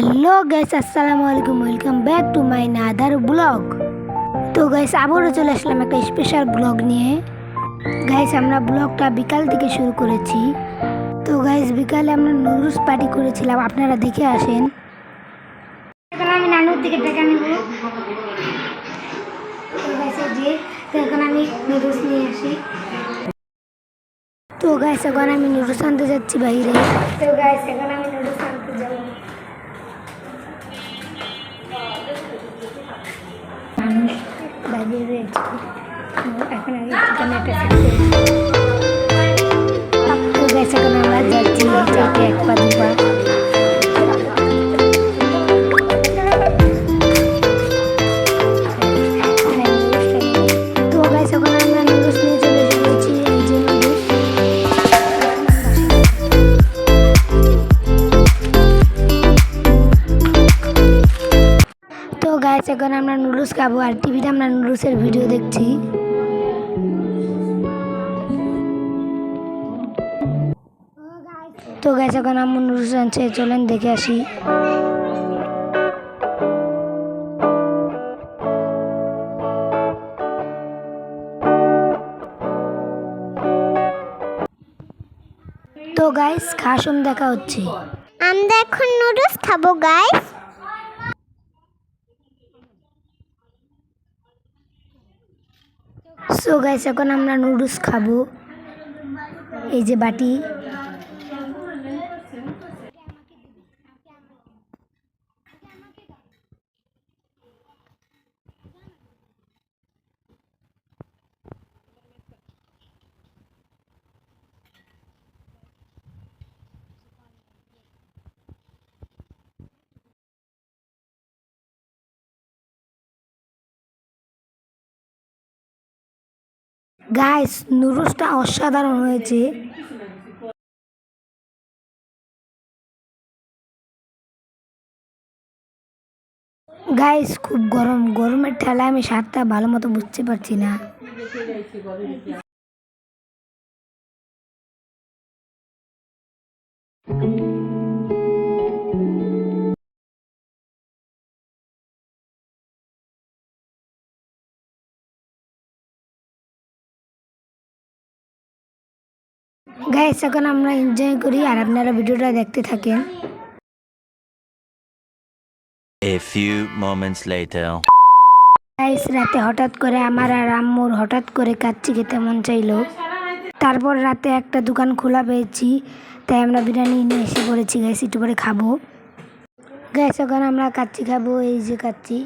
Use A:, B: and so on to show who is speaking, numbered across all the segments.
A: Hello guys আসসালামু আলাইকুম welcome back to my another vlog তো গাইস আবারও চলে আসলাম একটা স্পেশাল ব্লগ নিয়ে। গাইস আমরা ব্লগটা বিকাল থেকে শুরু করেছি। তো গাইস বিকালে আমরা নুরুস পার্টি করেছিলাম, আপনারা দেখে আসেন। এখন আমি নানুর থেকে টাকা তো গাইস এখন আমি নুডলস নিয়ে আসি। তো গাইস এখন আমি নুডলস আনতে যাচ্ছি বাইরে। তো গাইস এখন আমি নুডলস আনতে যাব। দাঁড়িয়ে রয়েছে এখন চিকেন একটা গাইস, এখন আমরা নুডলস খাব আর টিভিতে আমরা নুডলসের ভিডিও দেখছি। তো গাইস, এখন আমার নুডলস আনছে, চলেন দেখে আসি। তো গাইস, খাসম দেখা হচ্ছে।
B: আমরা এখন নুডলস খাব, গাইস।
A: সো গাইস এখন আমরা নুডলস খাব। এই যে বাটি। গাইস নুডলসটা অসাধারণ হয়েছে। গাইস খুব গরম। গরমের ঠেলায় আমি স্বাদটা ভালো মতো বুঝতে পারছি না। গাইস এখন আমরা এনজয় করি আর আপনারা ভিডিওটা দেখতে থাকেন।
C: A few moments later.
A: Guys রাতে হঠাৎ করে আমার আর আম্মুর হঠাৎ করে কাচ্চি খেতে মন চাইলো। তারপর রাতে একটা দোকান খোলা পেয়েছি তাই আমরা বিরিয়ানি নিয়ে এসে পড়েছি গাইস একটু পরে খাব। গ্যাস এখন আমরা কাচ্চি খাব এই যে কাচ্চি।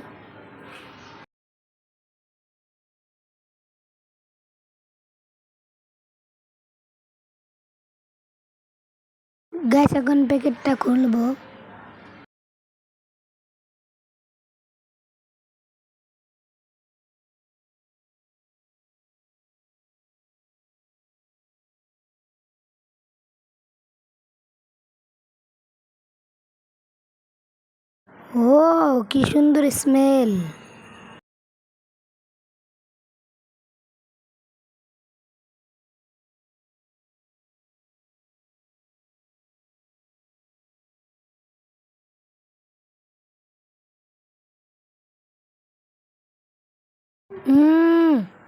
A: গাইস এখন প্যাকেটটা খুলবো। ও কি সুন্দর স্মেল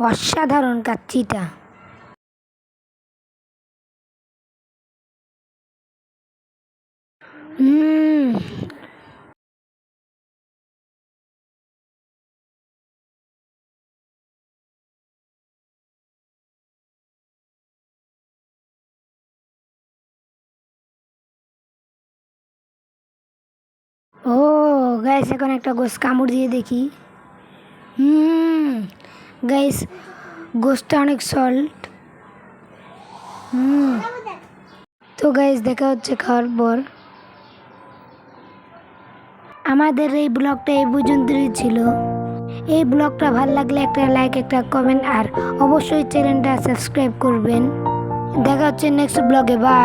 A: অসাধারণ কাচ্চিটা। ও গাইস এখন একটা গোস কামড় দিয়ে দেখি। হুম। গাইস গোসটা অনেক সল্ট হুম তো গাইস দেখা হচ্ছে খাওয়ার পর। আমাদের এই ব্লগটা এই পর্যন্তই ছিল। এই ব্লগটা ভালো লাগলে একটা লাইক একটা কমেন্ট আর অবশ্যই চ্যানেলটা সাবস্ক্রাইব করবেন। দেখা হচ্ছে নেক্সট ব্লগে বাই